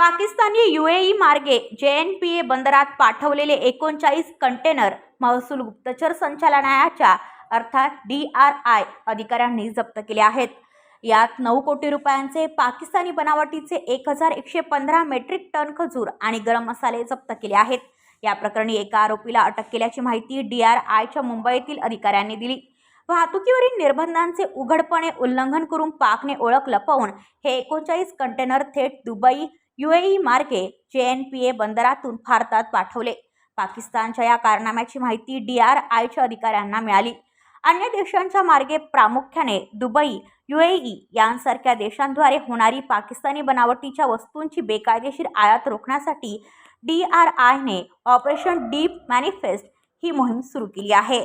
Pakistani UAE मार्गे जे N P A बंदरात पाठवलेले एकोणचाळीस कंटेनर महसूल गुप्तचर संचालनालयाच्या अर्थात डी आर आय अधिकाऱ्यांनी जप्त केले आहेत. यात नऊ कोटी रुपयांचे पाकिस्तानी बनावटीचे एक हजार एकशे पंधरा मेट्रिक टन खजूर आणि गरम मसाले जप्त केले आहेत. या प्रकरणी एका आरोपीला अटक केल्याची माहिती डी आर आयच्या मुंबईतील अधिकाऱ्यांनी दिली. वाहतुकीवरील निर्बंधांचे उघडपणे उल्लंघन करून पाकने ओळख लपवून हे एकोणचाळीस कंटेनर थेट दुबई युएई मार्गे जे एन पी ए बंदरातून भारतात पाठवले. पाकिस्तानच्या या कारनाम्याची माहिती डी आर आयच्या अधिकाऱ्यांना मिळाली. अन्य देशांच्या मार्गे प्रामुख्याने दुबई युएई यांसारख्या देशांद्वारे होणारी पाकिस्तानी बनावटीच्या वस्तूंची बेकायदेशीर आयात रोखण्यासाठी डी आर आयने ऑपरेशन डीप मॅनिफेस्ट ही मोहीम सुरू केली आहे.